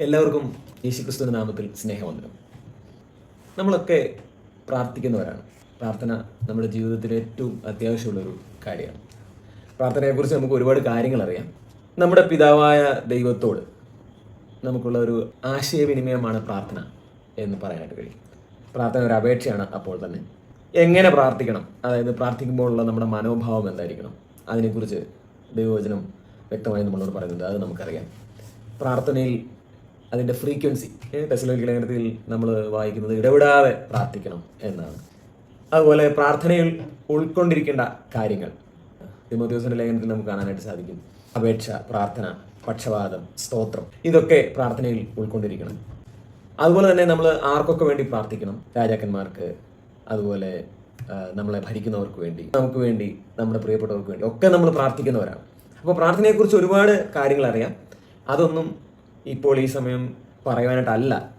എല്ലാവർക്കും യേശുക്രിസ്തുവിന്റെ നാമത്തിൽ സ്നേഹവന്ദനം. നമ്മളൊക്കെ പ്രാർത്ഥിക്കുന്നവരാണ്. പ്രാർത്ഥന നമ്മുടെ ജീവിതത്തിൽ ഏറ്റവും അത്യാവശ്യമുള്ളൊരു കാര്യമാണ്. പ്രാർത്ഥനയെക്കുറിച്ച് നമുക്ക് ഒരുപാട് കാര്യങ്ങൾ അറിയാം നമ്മുടെ പിതാവായ ദൈവത്തോട് നമുക്കുള്ള ഒരു ആശയവിനിമയമാണ് പ്രാർത്ഥന എന്ന് പറയാനായിട്ട് കഴിയും. പ്രാർത്ഥന ഒരു അപേക്ഷയാണ് അപ്പോൾ തന്നെ. എങ്ങനെ പ്രാർത്ഥിക്കണം? അതായത് പ്രാർത്ഥിക്കുമ്പോഴുള്ള നമ്മുടെ മനോഭാവം എന്തായിരിക്കണം? അതിനെക്കുറിച്ച് ദൈവവചനം വ്യക്തമായി നമ്മളോട് പറയുന്നുണ്ട്. അത് നമുക്കറിയാം. പ്രാർത്ഥനയിൽ അതിന്റെ ഫ്രീക്വൻസി ടെസ്ലോലിക്കൽ ലേഖനത്തിൽ നമ്മൾ വായിക്കുന്നത് ഇടപെടാതെ പ്രാർത്ഥിക്കണം എന്നാണ്. അതുപോലെ പ്രാർത്ഥനയിൽ ഉൾക്കൊണ്ടിരിക്കേണ്ട കാര്യങ്ങൾ. തിമോത്യോസിന്റെ ലേഖനത്തിൽ നമുക്ക് കാണാനായിട്ട് സാധിക്കും. അപേക്ഷ പ്രാർത്ഥന പക്ഷപാതം സ്തോത്രം. ഇതൊക്കെ പ്രാർത്ഥനയിൽ ഉൾക്കൊണ്ടിരിക്കണം. അതുപോലെ തന്നെ നമ്മൾ ആർക്കൊക്കെ വേണ്ടി പ്രാർത്ഥിക്കണം? രാജാക്കന്മാർക്ക് അതുപോലെ നമ്മളെ ഭരിക്കുന്നവർക്ക് വേണ്ടി നമുക്ക് വേണ്ടി നമ്മുടെ പ്രിയപ്പെട്ടവർക്ക് വേണ്ടി ഒക്കെ നമ്മൾ പ്രാർത്ഥിക്കുന്നവരാണ്. അപ്പോൾ പ്രാർത്ഥനയെക്കുറിച്ച് ഒരുപാട് കാര്യങ്ങൾ അറിയാം. അതൊന്നും ഇപ്പോൾ ഈ സമയം പറയുവാനായിട്ടല്ല.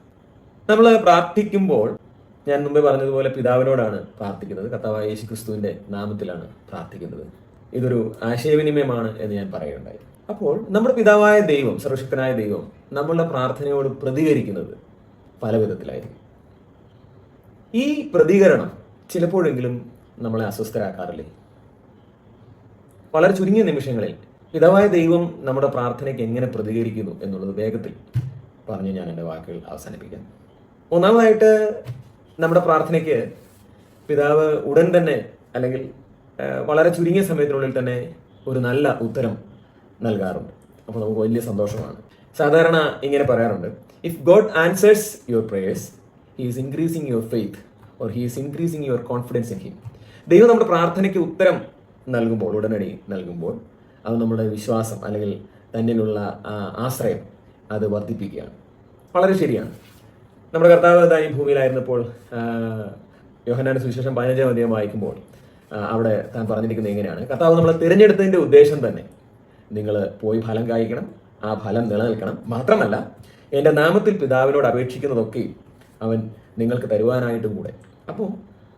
നമ്മൾ പ്രാർത്ഥിക്കുമ്പോൾ ഞാൻ മുമ്പേ പറഞ്ഞതുപോലെ പിതാവിനോടാണ് പ്രാർത്ഥിക്കുന്നത്. കർത്താവായ യേശു ക്രിസ്തുവിന്റെ നാമത്തിലാണ് പ്രാർത്ഥിക്കുന്നത്. ഇതൊരു ആശയവിനിമയമാണ് എന്ന് ഞാൻ പറയുകയുണ്ടായി. അപ്പോൾ നമ്മുടെ പിതാവായ ദൈവം സർവശക്തനായ ദൈവം നമ്മളുടെ പ്രാർത്ഥനയോട് പ്രതികരിക്കുന്നത് പല വിധത്തിലായിരിക്കും. ഈ പ്രതികരണം ചിലപ്പോഴെങ്കിലും നമ്മളെ അസ്വസ്ഥരാക്കാറില്ലേ? വളരെ ചുരുങ്ങിയ നിമിഷങ്ങളിൽ പിതാവായ ദൈവം നമ്മുടെ പ്രാർത്ഥനയ്ക്ക് എങ്ങനെ പ്രതികരിക്കുന്നു എന്നുള്ളത് വേഗത്തിൽ പറഞ്ഞു ഞാൻ എന്റെ വാക്കുകൾ അവസാനിപ്പിക്കാം. ഒന്നാമതായിട്ട് നമ്മുടെ പ്രാർത്ഥനയ്ക്ക് പിതാവ് ഉടൻ തന്നെ അല്ലെങ്കിൽ വളരെ ചുരുങ്ങിയ സമയത്തിനുള്ളിൽ തന്നെ ഒരു നല്ല ഉത്തരം നൽകാറുണ്ട്. അപ്പോൾ നമുക്ക് വലിയ സന്തോഷമാണ്. സാധാരണ ഇങ്ങനെ പറയാറുണ്ട് if God answers your prayers he is increasing your faith or he is increasing your confidence in him ദൈവം നമ്മുടെ പ്രാർത്ഥനയ്ക്ക് ഉത്തരം നൽകുമ്പോൾ ഉടനടി നൽകുമ്പോൾ അത് നമ്മുടെ വിശ്വാസം അല്ലെങ്കിൽ തന്നിലുള്ള ആശ്രയം അത് വർദ്ധിപ്പിക്കുകയാണ്. വളരെ ശരിയാണ്. നമ്മുടെ കർത്താവ് ഈ ഭൂമിയിലായിരുന്നപ്പോൾ യോഹനാന സുവിശേഷം പതിനഞ്ചാം അധ്യായം വായിക്കുമ്പോൾ അവിടെ താൻ പറഞ്ഞിരിക്കുന്നത് എങ്ങനെയാണ് കർത്താവ് നമ്മളെ തിരഞ്ഞെടുത്തതിന്റെ ഉദ്ദേശം തന്നെ നിങ്ങൾ പോയി ഫലം കായ്ക്കണം ആ ഫലം നിലനിൽക്കണം. മാത്രമല്ല എന്റെ നാമത്തിൽ പിതാവിനോട് അപേക്ഷിക്കുന്നതൊക്കെ അവൻ നിങ്ങൾക്ക് തരുവാനായിട്ടും കൂടെ. അപ്പോൾ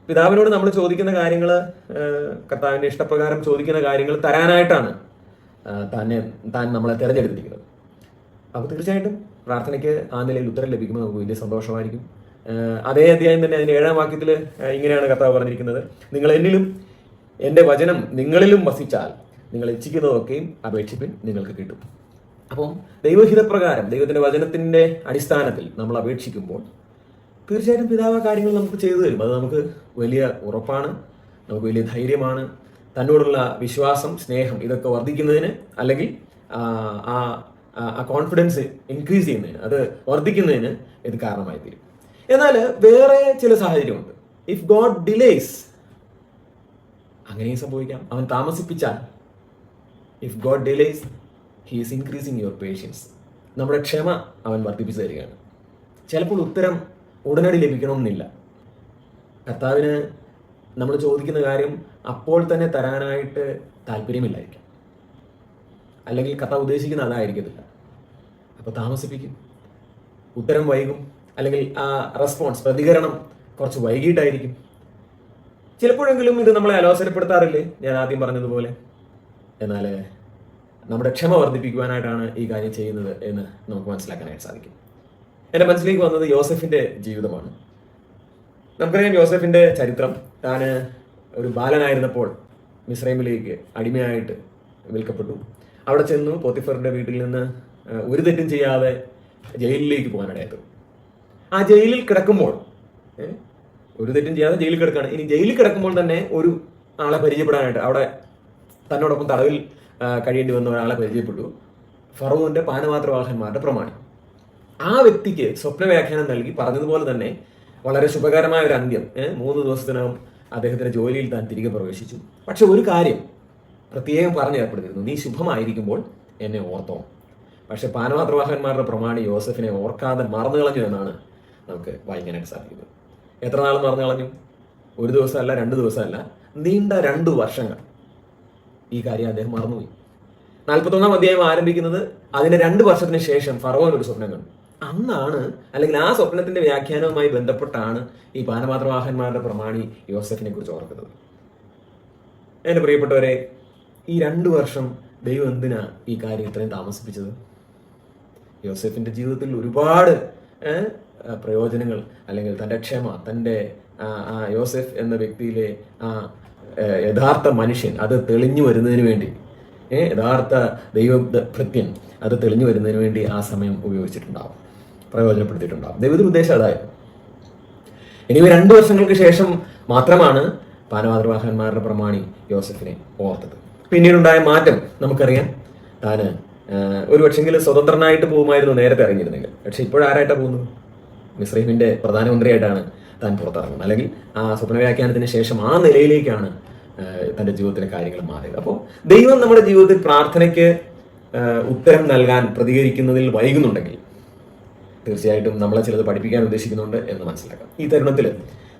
പിതാവിനോട് നമ്മൾ ചോദിക്കുന്ന കാര്യങ്ങൾ കർത്താവിന്റെ ഇഷ്ടപ്രകാരം ചോദിക്കുന്ന കാര്യങ്ങൾ തരാനായിട്ടാണ് തന്നെ താൻ നമ്മളെ തിരഞ്ഞെടുത്തിരിക്കുന്നത്. അപ്പോൾ തീർച്ചയായിട്ടും പ്രാർത്ഥനയ്ക്ക് ആ നിലയിൽ ഉത്തരം ലഭിക്കുമ്പോൾ നമുക്ക് വലിയ സന്തോഷമായിരിക്കും. അതേ അധ്യായം തന്നെ അതിന്റെ ഏഴാം വാക്യത്തിൽ ഇങ്ങനെയാണ് കർത്താവ് പറഞ്ഞിരിക്കുന്നത്. നിങ്ങൾ എന്നിലും എന്റെ വചനം നിങ്ങളിലും വസിച്ചാൽ നിങ്ങൾ ഇച്ഛിക്കുന്നതൊക്കെയും അപേക്ഷിപ്പിൻ നിങ്ങൾക്ക് കിട്ടും. അപ്പം ദൈവഹിതപ്രകാരം ദൈവത്തിന്റെ വചനത്തിന്റെ അടിസ്ഥാനത്തിൽ നമ്മൾ അപേക്ഷിക്കുമ്പോൾ തീർച്ചയായിട്ടും പിതാവ് കാര്യങ്ങൾ നമുക്ക് ചെയ്തു തരും. അത് നമുക്ക് വലിയ ഉറപ്പാണ് നമുക്ക് വലിയ ധൈര്യമാണ്. തന്നോടുള്ള വിശ്വാസം സ്നേഹം ഇതൊക്കെ വർദ്ധിക്കുന്നതിന് അല്ലെങ്കിൽ ആ, ആ കോൺഫിഡൻസ് ഇൻക്രീസ് ചെയ്യുന്നതിന് അത് വർദ്ധിക്കുന്നതിന് ഇത് കാരണമായി തീരും എന്നാൽ വേറെ ചില സാഹചര്യമുണ്ട്. ഇഫ് ഗോഡ് ഡിലേസ് അങ്ങനെയും സംഭവിക്കാം. അവൻ താമസിപ്പിച്ചാൽ. If God delays he is increasing your patience നമ്മുടെ ക്ഷമ അവൻ വർദ്ധിപ്പിച്ചു തരികയാണ്. ചിലപ്പോൾ ഉത്തരം ഉടനടി ലഭിക്കണമെന്നില്ല. കർത്താവിന് നമ്മൾ ചോദിക്കുന്ന കാര്യം അപ്പോൾ തന്നെ തരാനായിട്ട് താല്പര്യമില്ലായിരിക്കും. അല്ലെങ്കിൽ കഥ ഉദ്ദേശിക്കുന്ന അതായിരിക്കത്തില്ല. അപ്പോൾ താമസിപ്പിക്കും. ഉത്തരം വൈകും. അല്ലെങ്കിൽ ആ റെസ്പോൺസ് പ്രതികരണം കുറച്ച് വൈകിട്ടായിരിക്കും. ചിലപ്പോഴെങ്കിലും ഇത് നമ്മളെ അലോസരപ്പെടുത്താറില്ലേ? ഞാൻ ആദ്യം പറഞ്ഞതുപോലെ. എന്നാൽ നമ്മുടെ ക്ഷമ വർദ്ധിപ്പിക്കുവാനായിട്ടാണ് ഈ കാര്യം ചെയ്യുന്നത് എന്ന് നമുക്ക് മനസ്സിലാക്കാനായിട്ട് സാധിക്കും. എന്റെ മനസ്സിലേക്ക് വന്നത് യോസഫിന്റെ ജീവിതമാണ്. നമുക്കറിയാം ജോസഫിന്റെ ചരിത്രം. താന് ഒരു ബാലനായിരുന്നപ്പോൾ മിസ്രൈമിലേക്ക് അടിമയായിട്ട് വിൽക്കപ്പെട്ടു. അവിടെ ചെന്നു പോത്തിഫറിന്റെ വീട്ടിൽ നിന്ന് ഒരു തെറ്റും ചെയ്യാതെ ജയിലിലേക്ക് പോകാനിടയായത്. ആ ജയിലിൽ കിടക്കുമ്പോൾ ഒരു തെറ്റും ചെയ്യാതെ ജയിലിൽ കിടക്കുകയാണ് ഇനി ജയിലിൽ കിടക്കുമ്പോൾ തന്നെ ഒരു ആളെ പരിചയപ്പെടാനായിട്ട് അവിടെ തന്നോടൊപ്പം തടവിൽ കഴിയേണ്ടി വന്ന ഒരാളെ പരിചയപ്പെട്ടു. ഫറോവിന്റെ പാനപാത്രവാഹന്മാരുടെ പ്രമാണി. ആ വ്യക്തിക്ക് സ്വപ്ന വ്യാഖ്യാനം നൽകി പറഞ്ഞതുപോലെ തന്നെ വളരെ ശുഭകരമായ ഒരു അന്ത്യം. മൂന്ന് ദിവസത്തിനകം അദ്ദേഹത്തിന്റെ ജോലിയിൽ താൻ തിരികെ പ്രവേശിച്ചു. പക്ഷെ ഒരു കാര്യം പ്രത്യേകം പറഞ്ഞു ഏർപ്പെടുത്തിയിരുന്നു നീ ശുഭമായിരിക്കുമ്പോൾ എന്നെ ഓർത്തോ. പക്ഷെ പാനപാത്രവാഹന്മാരുടെ പ്രമാണി യോസഫിനെ ഓർക്കാതെ മറന്നു കളഞ്ഞു എന്നാണ് നമുക്ക് വായിക്കാനായിട്ട് സാധിക്കുന്നത്. എത്ര നാൾ മറന്നു കളഞ്ഞു? ഒരു ദിവസമല്ല രണ്ട് ദിവസമല്ല. നീണ്ട രണ്ടു വർഷങ്ങൾ ഈ കാര്യം അദ്ദേഹം മറന്നുപോയി. നാൽപ്പത്തൊന്നാം അധ്യായം ആരംഭിക്കുന്നത് അതിന്റെ രണ്ട് വർഷത്തിന് ശേഷം ഫറോൻ ഒരു സ്വപ്നം കണ്ടു. അന്നാണ് അല്ലെങ്കിൽ ആ സ്വപ്നത്തിന്റെ വ്യാഖ്യാനവുമായി ബന്ധപ്പെട്ടാണ് ഈ പാനപാത്രവാഹന്മാരുടെ പ്രമാണി യോസഫിനെ കുറിച്ച് ഓർക്കുന്നത്. എന്റെ പ്രിയപ്പെട്ടവരെ ഈ രണ്ടു വർഷം ദൈവം എന്തിനാ ഈ കാര്യം ഇത്രയും താമസിപ്പിച്ചത്? യോസഫിന്റെ ജീവിതത്തിൽ ഒരുപാട് പ്രയോജനങ്ങൾ അല്ലെങ്കിൽ തന്റെ ക്ഷമ തന്റെ യോസെഫ് എന്ന വ്യക്തിയിലെ ആ യഥാർത്ഥ മനുഷ്യൻ അത് തെളിഞ്ഞു വരുന്നതിന് വേണ്ടി യഥാർത്ഥ ദൈവ ഭൃത്യൻ അത് തെളിഞ്ഞു വരുന്നതിന് വേണ്ടി ആ സമയം ഉപയോഗിച്ചിട്ടുണ്ടാവും. പ്രയോജനപ്പെടുത്തിയിട്ടുണ്ടാവും. ദൈവത്തിന് ഉദ്ദേശം അതായിരുന്നു ഇനി രണ്ട് വർഷങ്ങൾക്ക് ശേഷം മാത്രമാണ് പാനമാതൃവാഹന്മാരുടെ പ്രമാണി യോസഫിനെ ഓർത്തത്. പിന്നീടുണ്ടായ മാറ്റം നമുക്കറിയാം. താന് ഒരു പക്ഷെങ്കിൽ സ്വതന്ത്രനായിട്ട് പോകുമായിരുന്നു നേരത്തെ ഇറങ്ങിയിരുന്നെങ്കിൽ പക്ഷെ ഇപ്പോഴാരായിട്ടാണ് പോകുന്നത്? മിസ്രൈമിന്റെ പ്രധാനമന്ത്രിയായിട്ടാണ് താൻ പുറത്തിറങ്ങുന്നത്. അല്ലെങ്കിൽ ആ സ്വപ്ന വ്യാഖ്യാനത്തിന് ശേഷം ആ നിലയിലേക്കാണ് തന്റെ ജീവിതത്തിലെ കാര്യങ്ങൾ മാറിയത്. അപ്പോൾ ദൈവം നമ്മുടെ ജീവിതത്തിൽ പ്രാർത്ഥനയ്ക്ക് ഉത്തരം നൽകാൻ പ്രതികരിക്കുന്നതിൽ വൈകുന്നുണ്ടെങ്കിൽ തീർച്ചയായിട്ടും നമ്മളെ ചിലത് പഠിപ്പിക്കാൻ ഉദ്ദേശിക്കുന്നുണ്ട് എന്ന് മനസ്സിലാക്കാം. ഈ തരുണത്തിൽ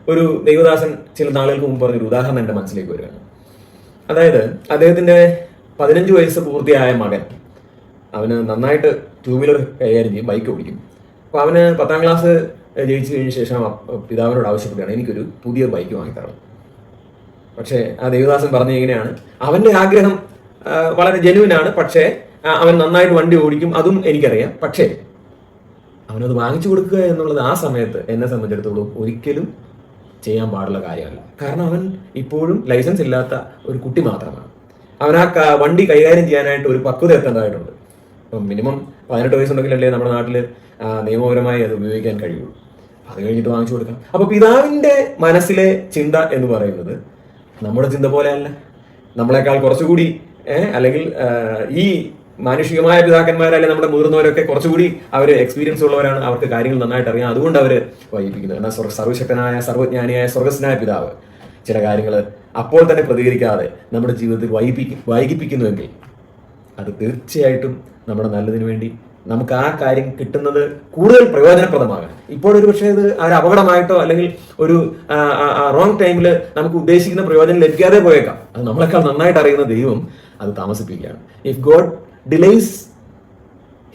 ഒരു ദൈവദാസൻ ചില നാളുകൾക്ക് മുമ്പ് പറഞ്ഞൊരു ഉദാഹരണം എന്റെ മനസ്സിലേക്ക് വരികയാണ്. അതായത് അദ്ദേഹത്തിന്റെ പതിനഞ്ച് വയസ്സ് പൂർത്തിയായ മകൻ. അവന് നന്നായിട്ട് ടൂ വീലർ കൈകാര്യം ചെയ്യും ബൈക്ക് ഓടിക്കും. അപ്പോൾ അവന് പത്താം ക്ലാസ് ജയിച്ചു കഴിഞ്ഞ ശേഷം പിതാവിനോട് ആവശ്യപ്പെടുകയാണ് എനിക്കൊരു പുതിയ ബൈക്ക് വാങ്ങിത്തരണം പക്ഷേ ആ ദേവദാസൻ പറഞ്ഞ എങ്ങനെയാണ്? അവന്റെ ആഗ്രഹം വളരെ ജെനുവിനാണ് പക്ഷേ അവൻ നന്നായിട്ട് വണ്ടി ഓടിക്കും അതും എനിക്കറിയാം. പക്ഷേ അവനത് വാങ്ങിച്ചു കൊടുക്കുക എന്നുള്ളത് ആ സമയത്ത് എന്നെ സംബന്ധിച്ചിടത്തോളം ഒരിക്കലും ചെയ്യാൻ പാടുള്ള കാര്യമല്ല. കാരണം അവൻ ഇപ്പോഴും ലൈസൻസ് ഇല്ലാത്ത ഒരു കുട്ടി മാത്രമാണ്. അവൻ ആ വണ്ടി കൈകാര്യം ചെയ്യാനായിട്ട് ഒരു പക്വത എത്തേണ്ടതായിട്ടുണ്ട്. അപ്പം മിനിമം പതിനെട്ട് വയസ്സുണ്ടെങ്കിലല്ലേ നമ്മുടെ നാട്ടിൽ നിയമപരമായി അത് ഉപയോഗിക്കാൻ കഴിയുള്ളൂ. അത് കഴിഞ്ഞിട്ട് വാങ്ങിച്ചു കൊടുക്കാം. അപ്പൊ പിതാവിന്റെ മനസ്സിലെ ചിന്ത എന്ന് പറയുന്നത് നമ്മുടെ ചിന്ത പോലെയല്ല നമ്മളെക്കാൾ കുറച്ചുകൂടി അല്ലെങ്കിൽ ഈ മാനുഷികമായ പിതാക്കന്മാരായാലും നമ്മുടെ മുതിർന്നവരൊക്കെ? കുറച്ചുകൂടി അവർ എക്സ്പീരിയൻസ് ഉള്ളവരാണ്. അവർക്ക് കാര്യങ്ങൾ നന്നായിട്ട് അറിയാം. അതുകൊണ്ട് അവർ വൈകിപ്പിക്കുന്നത് എന്നാൽ സർവശക്തനായ സർവജ്ഞാനിയായ സ്വർഗസ്നായ പിതാവ് ചില കാര്യങ്ങൾ അപ്പോൾ തന്നെ പ്രതികരിക്കാതെ നമ്മുടെ ജീവിതത്തിൽ വൈകിപ്പിക്കും വൈകിപ്പിക്കുന്നുവെങ്കിൽ അത് തീർച്ചയായിട്ടും നമ്മുടെ നല്ലതിനു വേണ്ടി നമുക്ക് ആ കാര്യം കിട്ടുന്നത് കൂടുതൽ പ്രയോജനപ്രദമാകണം. ഇപ്പോഴൊരു പക്ഷേ ഇത് ഒരു അപകടമായിട്ടോ അല്ലെങ്കിൽ ഒരു റോങ് ടൈമിൽ നമുക്ക് ഉദ്ദേശിക്കുന്ന പ്രയോജനം ലഭിക്കാതെ പോയേക്കാം. അത് നമ്മളെക്കാൾ നന്നായിട്ട് അറിയുന്ന ദൈവം അത് താമസിപ്പിക്കുകയാണ്. If God delays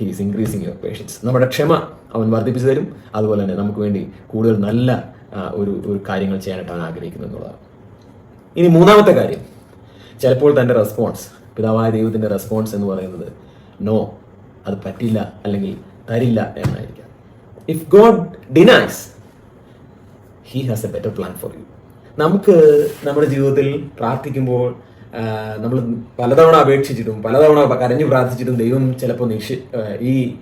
he's increasing your patience നമ്മുടെ ക്ഷമ അവൻ വർദ്ധിപ്പിച്ചു തരും. അതുപോലെ തന്നെ നമുക്ക് വേണ്ടി കൂടുതൽ നല്ല ഒരു ഒരു കാര്യങ്ങൾ ചെയ്യാനായിട്ട് അവൻ ആഗ്രഹിക്കുന്നു എന്നുള്ളതാണ്. ഇനി മൂന്നാമത്തെ കാര്യം. ചിലപ്പോൾ തന്റെ റെസ്പോൺസ് പിതാവായ ദൈവത്തിന്റെ റെസ്പോൺസ് എന്ന് പറയുന്നത് നോ അത് പറ്റില്ല അല്ലെങ്കിൽ തരില്ല എന്നായിരിക്കാം. If God denies he has a better plan for you നമുക്ക് നമ്മുടെ ജീവിതത്തിൽ പ്രാർത്ഥിക്കുമ്പോൾ നമ്മൾ പലതവണ അപേക്ഷിച്ചിട്ടും പലതവണ കരഞ്ഞു പ്രാർത്ഥിച്ചിട്ടും ദൈവം ചിലപ്പോൾ നിഷ് ഈ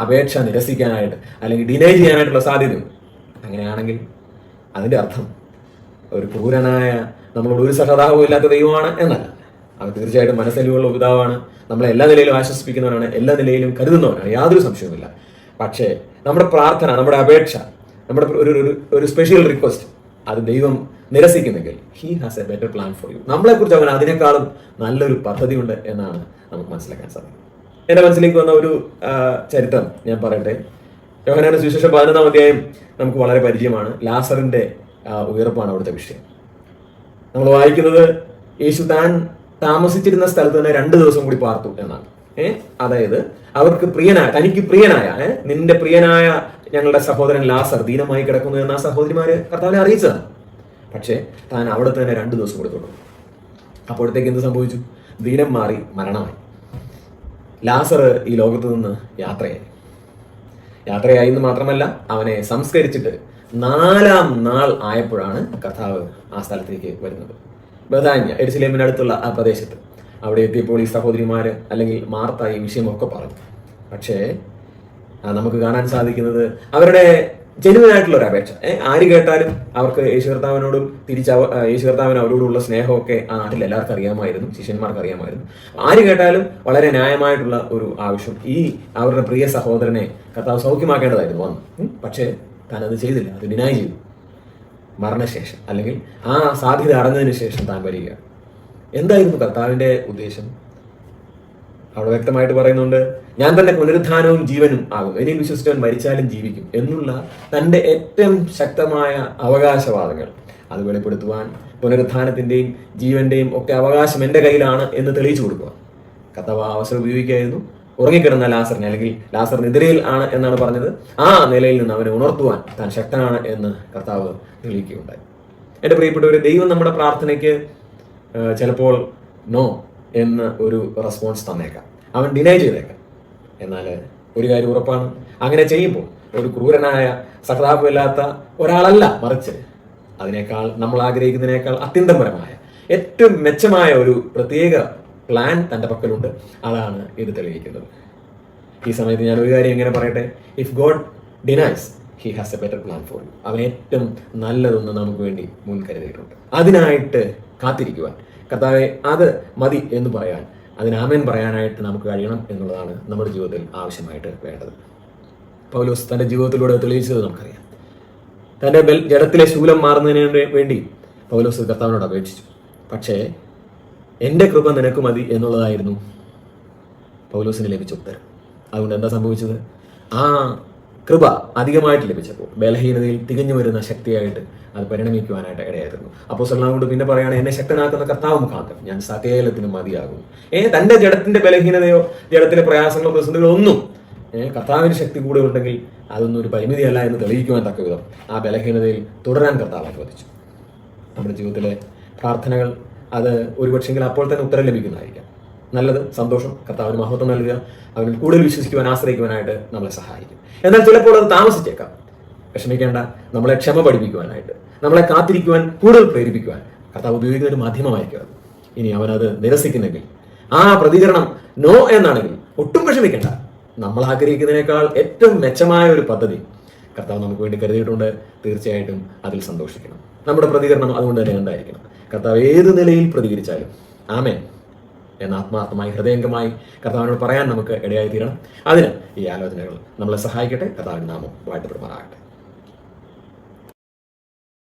അപേക്ഷ നിരസിക്കാനായിട്ട് അല്ലെങ്കിൽ ഡിനൈ ചെയ്യാനായിട്ടുള്ള സാധ്യതയുണ്ട്. അങ്ങനെയാണെങ്കിൽ അതിന്റെ അർത്ഥം ഒരു ക്രൂരനായ നമ്മളോട് ഒരു സഹതാപവും ഇല്ലാത്ത ദൈവമാണ് എന്നല്ല. അവൻ തീർച്ചയായിട്ടും മനസ്സലിവുള്ള പിതാവാണ്. നമ്മളെ എല്ലാ നിലയിലും ആശ്വസിപ്പിക്കുന്നവനാണ് എല്ലാ നിലയിലും കരുതുന്നവനാണ് യാതൊരു സംശയവുമില്ല. പക്ഷേ നമ്മുടെ പ്രാർത്ഥന നമ്മുടെ അപേക്ഷ നമ്മുടെ ഒരു- ഒരു സ്പെഷ്യൽ റിക്വസ്റ്റ് അത് ദൈവം നിരസിക്കുന്നെങ്കിൽ he has a better plan for you നമ്മളെ കുറിച്ച് അവൻ അതിനേക്കാളും നല്ലൊരു പദ്ധതി ഉണ്ട് എന്നാണ് നമുക്ക് മനസ്സിലാക്കാൻ സാധിക്കും എന്റെ മനസ്സിലേക്ക് വന്ന ഒരു ചരിത്രം ഞാൻ പറയട്ടെ. യോഹനാന സുവിശേഷം പതിനൊന്നാം അധ്യായം നമുക്ക് വളരെ പരിചയമാണ്. ലാസറിന്റെ ഉയർപ്പാണ് അവിടുത്തെ വിഷയം. നമ്മൾ വായിക്കുന്നത് യേശു താൻ താമസിച്ചിരുന്ന സ്ഥലത്ത് തന്നെ രണ്ട് ദിവസം കൂടി പാർത്തു എന്നാണ്. ഏ അതായത് അവർക്ക് പ്രിയനായ തനിക്ക് പ്രിയനായ നിന്റെ പ്രിയനായ ഞങ്ങളുടെ സഹോദരൻ ലാസർ ദീനമായി കിടക്കുന്നു എന്ന് സഹോദരിമാര് കർത്താവിനെ അറിയിച്ചതാണ്. പക്ഷേ താൻ അവിടെ തന്നെ രണ്ട് ദിവസം കൊടുത്തോളൂ. അപ്പോഴത്തേക്ക് എന്ത് സംഭവിച്ചു? ദീനം മാറി മരണമായി. ലാസർ ഈ ലോകത്ത് നിന്ന് യാത്രയായി. യാത്രയായി എന്ന് മാത്രമല്ല അവനെ സംസ്കരിച്ചിട്ട് നാലാം നാൾ ആയപ്പോഴാണ് കർത്താവ് ആ സ്ഥലത്തേക്ക് വരുന്നത്. ബദാന്യ എരുസലേമിന് അടുത്തുള്ള ആ പ്രദേശത്ത്. അവിടെ എത്തിയപ്പോൾ ഈ സഹോദരിമാര് അല്ലെങ്കിൽ മാർത്ത ഈ വിഷയമൊക്കെ പറഞ്ഞു. പക്ഷേ നമുക്ക് കാണാൻ സാധിക്കുന്നത് അവരുടെ ജനുവനായിട്ടുള്ള ഒരു അപേക്ഷ. ആര് കേട്ടാലും അവർക്ക് യേശു കർത്താവിനോടും തിരിച്ച് യേശു കർത്താവിന് അവരോടുള്ള സ്നേഹമൊക്കെ ആ നാട്ടിൽ എല്ലാവർക്കും അറിയാമായിരുന്നു ശിഷ്യന്മാർക്ക് അറിയാമായിരുന്നു. ആര് കേട്ടാലും വളരെ ന്യായമായിട്ടുള്ള ഒരു ആവശ്യം ഈ അവരുടെ പ്രിയ സഹോദരനെ കർത്താവ് സൗഖ്യമാക്കേണ്ടതായിരുന്നു വന്നു. പക്ഷേ താൻ അത് ചെയ്തില്ല അത് ഡിനായ് ചെയ്തു. മരണശേഷം അല്ലെങ്കിൽ ആ സാധ്യത അടഞ്ഞതിന് ശേഷം താൻ വരിക എന്തായിരുന്നു കർത്താവിന്റെ ഉദ്ദേശം? അവിടെ വ്യക്തമായിട്ട് പറയുന്നുണ്ട് ഞാൻ തന്നെ പുനരുദ്ധാനവും ജീവനും ആകും എന്നെ വിശ്വസിച്ചവൻ മരിച്ചാലും ജീവിക്കും എന്നുള്ള തന്റെ ഏറ്റവും ശക്തമായ അവകാശവാദങ്ങൾ. അത് വെളിപ്പെടുത്തുവാൻ പുനരുദ്ധാനത്തിന്റെയും ജീവന്റെയും ഒക്കെ അവകാശം എന്റെ കയ്യിലാണ് എന്ന് തെളിയിച്ചു കൊടുക്കുക. കഥവ അവസരം ഉപയോഗിക്കുകയായിരുന്നു. ഉറങ്ങിക്കിടന്ന ലാസറിനെ അല്ലെങ്കിൽ ലാസർ നിദ്രയിൽ ആണ് എന്നാണ് പറഞ്ഞത്. ആ നിലയിൽ നിന്ന് അവനെ ഉണർത്തുവാൻ താൻ ശക്തനാണ് എന്ന് കർത്താവ് തെളിയിക്കുകയുണ്ടായി. എന്റെ പ്രിയപ്പെട്ടവരെ ദൈവം നമ്മുടെ പ്രാർത്ഥനയ്ക്ക് ചിലപ്പോൾ നോ എന്ന ഒരു റെസ്പോൺസ് തന്നേക്കാം. അവൻ ഡിനൈ ചെയ്തേക്കാം. എന്നാൽ ഒരു കാര്യം ഉറപ്പാണ്. അങ്ങനെ ചെയ്യുമ്പോൾ ഒരു ക്രൂരനായ സഹതാപമില്ലാത്ത ഒരാളല്ല മറിച്ച് അതിനേക്കാൾ നമ്മൾ ആഗ്രഹിക്കുന്നതിനേക്കാൾ അത്യന്തപരമായ ഏറ്റവും മെച്ചമായ ഒരു പ്രത്യേക പ്ലാൻ തന്റെ പക്കലുണ്ട്. അതാണ് ഇത് തെളിയിക്കുന്നത്. ഈ സമയത്ത് ഞാൻ ഒരു കാര്യം ഇങ്ങനെ പറയട്ടെ? If God denies he has a better plan for you അവൻ ഏറ്റവും നല്ലതൊന്ന് നമുക്ക് വേണ്ടി മുൻകരുതിയിട്ടുണ്ട് അതിനായിട്ട് കാത്തിരിക്കുവാൻ. കർത്താവെ അത് മതി എന്ന് പറയാൻ. അതിന് ആമേൻ പറയാനായിട്ട് നമുക്ക് കഴിയണം എന്നുള്ളതാണ് നമ്മുടെ ജീവിതത്തിൽ ആവശ്യമായിട്ട് വേണ്ടത്. പൗലോസ് തന്റെ ജീവിതത്തിലൂടെ തെളിയിച്ചത് നമുക്കറിയാം. തന്റെ ബെൽ ജഡത്തിലെ ശൂലം മാറുന്നതിന് വേണ്ടി പൗലോസ് കർത്താവിനോട് അപേക്ഷിച്ചു. പക്ഷേ എന്റെ കൃപ നിനക്ക് മതി എന്നുള്ളതായിരുന്നു പൗലോസിന് ലഭിച്ച ഉത്തരം. അതുകൊണ്ട് എന്താ സംഭവിച്ചത്? ആ കൃപ അധികമായിട്ട് ലഭിച്ചപ്പോൾ ബലഹീനതയിൽ തികഞ്ഞു വരുന്ന ശക്തിയായിട്ട് അത് പരിണമിക്കുവാനായിട്ട് ഇടയായിരുന്നു. അപ്പോൾ കൊണ്ട് പിന്നെ പറയുകയാണ് എന്നെ ശക്തനാക്കുന്ന കർത്താവ് മുഖാന്തരം ഞാൻ സകേലത്തിന് മതിയാകും ഏ തന്റെ ജഡത്തിന്റെ ബലഹീനതയോ ജഡത്തിലെ പ്രയാസങ്ങളോ പ്രതിസന്ധികളോ ഒന്നും? കർത്താവിന് ശക്തി കൂടെ ഉണ്ടെങ്കിൽ അതൊന്നും ഒരു പരിമിതിയല്ല എന്ന് തെളിയിക്കുവാൻ തക്ക വിധം ആ ബലഹീനതയിൽ തുടരാൻ കർത്താവ് അനുവദിച്ചു. നമ്മുടെ ജീവിതത്തിലെ പ്രാർത്ഥനകൾ അത് ഒരുപക്ഷെങ്കിൽ അപ്പോൾ തന്നെ ഉത്തരം ലഭിക്കുന്നതായിരിക്കാം. നല്ലത് സന്തോഷം കർത്താവിന് മഹത്വം നൽകുക. അവനിൽ കൂടുതൽ വിശ്വസിക്കുവാൻ ആശ്രയിക്കുവാനായിട്ട് നമ്മളെ സഹായിക്കും. എന്നാൽ ചിലപ്പോൾ അത് താമസിച്ചേക്കാം. വിഷമിക്കേണ്ട നമ്മളെ ക്ഷമ പഠിപ്പിക്കുവാനായിട്ട് നമ്മളെ കാത്തിരിക്കുവാൻ കൂടുതൽ പ്രേരിപ്പിക്കുവാൻ കർത്താവ് ഉപയോഗിക്കുന്ന ഒരു മാധ്യമമായിരിക്കും അത്. ഇനി അവനത് നിരസിക്കുന്നെങ്കിൽ ആ പ്രതികരണം നോ എന്നാണെങ്കിൽ ഒട്ടും വിഷമിക്കേണ്ട. നമ്മൾ ആഗ്രഹിക്കുന്നതിനേക്കാൾ ഏറ്റവും മെച്ചമായ ഒരു പദ്ധതി കർത്താവ് നമുക്ക് വേണ്ടി കരുതിയിട്ടുണ്ട്. തീർച്ചയായിട്ടും അതിൽ സന്തോഷിക്കണം. നമ്മുടെ പ്രതികരണം അതുകൊണ്ട് തന്നെ ഉണ്ടായിരിക്കണം കർത്താവ് ഏത് നിലയിൽ പ്രതികരിച്ചാലും. ആമേൻ. എന്ന ആത്മാർത്ഥമായി ഹൃദയംഗമായി കർത്താവിനോട് പറയാൻ നമുക്ക് ഇടയായി തീരണം അതിന് ഈ ആലോചനകൾ നമ്മളെ സഹായിക്കട്ടെ. കർത്താവിൻ നാമം വാഴ്ത്തപ്പെടുമാറാകട്ടെ.